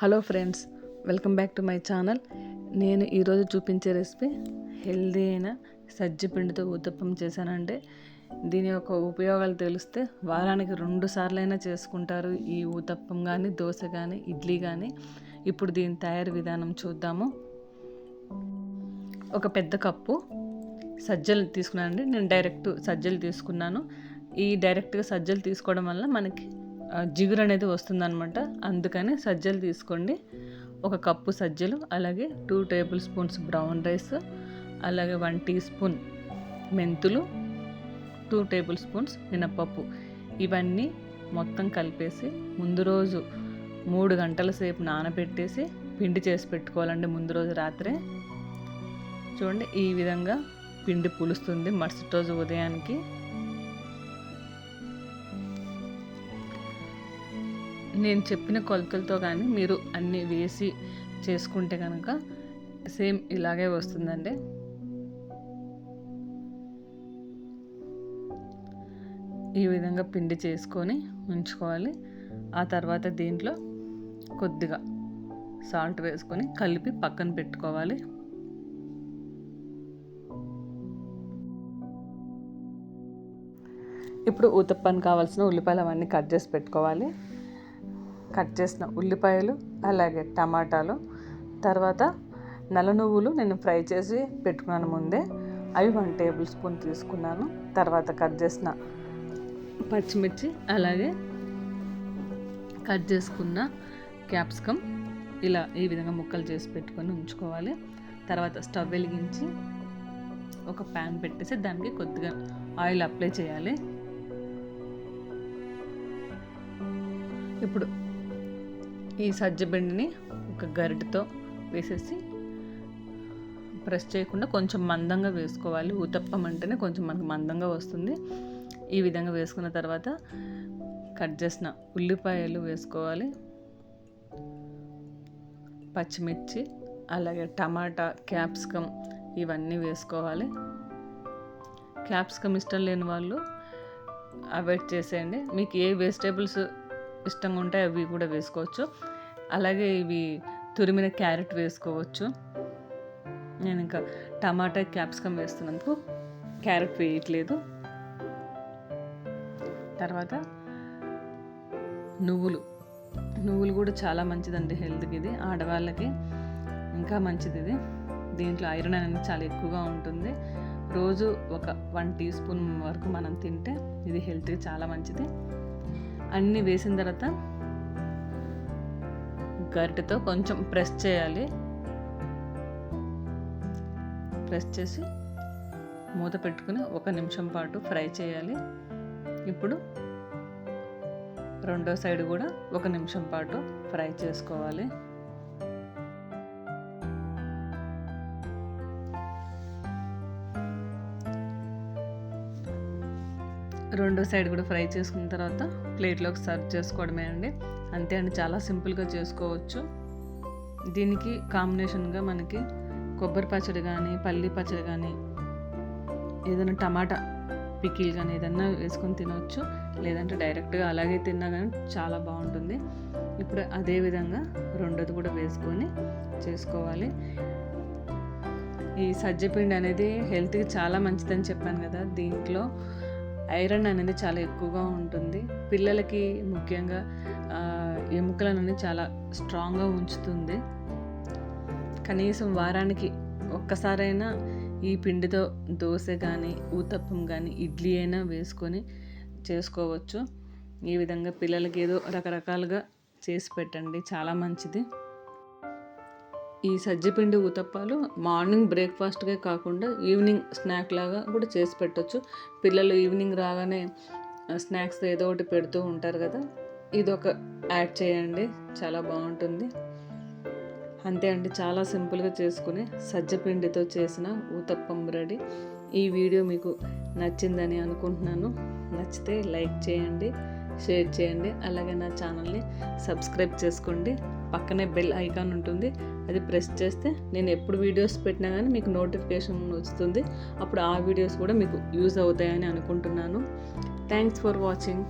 Hello friends welcome back to my channel. నేను ఈరోజు చూపించే రెసిపీ హెల్దీ అయిన సజ్జ పిండితో ఊతప్పం చేశానంటే దీని యొక్క ఉపయోగాలు తెలిస్తే వారానికి రెండు సార్లైనా చేసుకుంటారు. ఈ ఊతప్పం కానీ దోశ కానీ ఇడ్లీ కానీ ఇప్పుడు దీని తయారీ విధానం చూద్దాము. ఒక పెద్ద కప్పు సజ్జలు తీసుకున్నానండి. నేను డైరెక్ట్ సజ్జలు తీసుకున్నాను. ఈ డైరెక్ట్గా సజ్జలు తీసుకోవడం వల్ల మనకి జిగురు అనేది వస్తుందన్నమాట. అందుకని సజ్జలు తీసుకోండి. ఒక కప్పు సజ్జలు అలాగే two tablespoons brown rice అలాగే వన్ టీ స్పూన్ మెంతులు టూ టేబుల్ స్పూన్స్ మినప్పప్పు. ఇవన్నీ మొత్తం కలిపేసి ముందు రోజు మూడు గంటల సేపు నానబెట్టేసి పిండి చేసి పెట్టుకోవాలండి ముందు రోజు రాత్రే. చూడండి ఈ విధంగా పిండి పులుస్తుంది మరుసటి రోజు ఉదయానికి. నేను చెప్పిన కొలతలతో కానీ మీరు అన్నీ వేసి చేసుకుంటే కనుక సేమ్ ఇలాగే వస్తుందండి. ఈ విధంగా పిండి చేసుకొని ఉంచుకోవాలి. ఆ తర్వాత దీంట్లో కొద్దిగా సాల్ట్ వేసుకొని కలిపి పక్కన పెట్టుకోవాలి. ఇప్పుడు ఊతప్పానికి కావాల్సిన ఉల్లిపాయలు అవన్నీ కట్ చేసి పెట్టుకోవాలి. కట్ చేసిన ఉల్లిపాయలు అలాగే టమాటాలు తర్వాత నల్ల నువ్వులు నేను ఫ్రై చేసి పెట్టుకున్నాను ముందే. అవి వన్ టేబుల్ స్పూన్ తీసుకున్నాను. తర్వాత కట్ చేసిన పచ్చిమిర్చి అలాగే కట్ చేసుకున్న క్యాప్సికమ్ ఇలా ఈ విధంగా ముక్కలు చేసి పెట్టుకొని ఉంచుకోవాలి. తర్వాత స్టవ్ వెలిగించి ఒక ప్యాన్ పెట్టేసి దానికి కొద్దిగా ఆయిల్ అప్లై చేయాలి. ఇప్పుడు ఈ సజ్జబిండిని ఒక గరిటతో వేసేసి ప్రెస్ చేయకుండా కొంచెం మందంగా వేసుకోవాలి. ఊతప్పం అంటేనే కొంచెం మనకు మందంగా వస్తుంది. ఈ విధంగా వేసుకున్న తర్వాత కట్ చేసిన ఉల్లిపాయలు వేసుకోవాలి. పచ్చిమిర్చి అలాగే టమాటా క్యాప్సికమ్ ఇవన్నీ వేసుకోవాలి. క్యాప్సికమ్ ఇష్టం లేని వాళ్ళు అవాయిడ్ చేసేయండి. మీకు ఏ వెజిటేబుల్స్ ఇష్టంగా ఉంటే అవి కూడా వేసుకోవచ్చు. అలాగే ఇవి తురిమిన క్యారెట్ వేసుకోవచ్చు. నేను ఇంకా టమాటా క్యాప్సికమ్ వేస్తున్నందుకు క్యారెట్ వేయట్లేదు. తర్వాత నువ్వులు. నువ్వులు కూడా చాలా మంచిదండి హెల్త్కి ఇది. ఆడవాళ్ళకి ఇంకా మంచిది ఇది. దీంట్లో ఐరన్ అనేది చాలా ఎక్కువగా ఉంటుంది. రోజు ఒక వన్ టీ స్పూన్ వరకు మనం తింటే ఇది హెల్త్కి చాలా మంచిది. అన్నీ వేసిన తర్వాత గరిటెతో కొంచెం ప్రెస్ చేయాలి. ప్రెస్ చేసి మూత పెట్టుకుని ఒక నిమిషం పాటు ఫ్రై చేయాలి. ఇప్పుడు రెండో సైడ్ కూడా ఒక నిమిషం పాటు ఫ్రై చేసుకోవాలి. రెండో సైడ్ కూడా ఫ్రై చేసుకున్న తర్వాత ప్లేట్లోకి సర్వ్ చేసుకోవడమే అండి. అంతే అండి చాలా సింపుల్గా చేసుకోవచ్చు. దీనికి కాంబినేషన్గా మనకి కొబ్బరి పచ్చడి కానీ పల్లి పచ్చడి కానీ ఏదైనా టమాటా పికిల్ కానీ ఏదన్నా వేసుకొని తినవచ్చు లేదంటే డైరెక్ట్గా అలాగే తిన్నా కానీ చాలా బాగుంటుంది. ఇప్పుడు అదే విధంగా రెండోది కూడా వేసుకొని చేసుకోవాలి. ఈ సజ్జపిండి అనేది హెల్త్కి చాలా మంచిదని చెప్పాను కదా దీంట్లో ఐరన్ అనేది చాలా ఎక్కువగా ఉంటుంది. పిల్లలకి ముఖ్యంగా ఎముకలు అనేది చాలా స్ట్రాంగ్గా ఉంచుతుంది. కనీసం వారానికి ఒక్కసారైనా ఈ పిండితో దోశ కానీ ఊతప్పం కానీ ఇడ్లీ అయినా వేసుకొని చేసుకోవచ్చు. ఈ విధంగా పిల్లలకి ఏదో రకరకాలుగా చేసి పెట్టండి. చాలా మంచిది. ఈ సజ్జపిండి ఊతప్పాలు మార్నింగ్ బ్రేక్ఫాస్ట్గా కాకుండా ఈవినింగ్ స్నాక్ లాగా కూడా చేసి పెట్టచ్చు. పిల్లలు ఈవినింగ్ రాగానే స్నాక్స్ ఏదో ఒకటి పెడుతూ ఉంటారు కదా ఇది ఒక యాడ్ చేయండి. చాలా బాగుంటుంది. అంతే అండి చాలా సింపుల్గా చేసుకుని సజ్జపిండితో చేసిన ఊతప్పం రెడీ. ఈ వీడియో మీకు నచ్చిందని అనుకుంటున్నాను. నచ్చితే లైక్ చేయండి షేర్ చేయండి అలాగే నా ఛానల్ని సబ్స్క్రైబ్ చేసుకోండి. పక్కనే బెల్ ఐకాన్ ఉంటుంది అది ప్రెస్ చేస్తే నేను ఎప్పుడు వీడియోస్ పెట్టినా కానీ మీకు నోటిఫికేషన్ వస్తుంది. అప్పుడు ఆ వీడియోస్ కూడా మీకు యూజ్ అవుతాయని అనుకుంటున్నాను. Thanks for watching.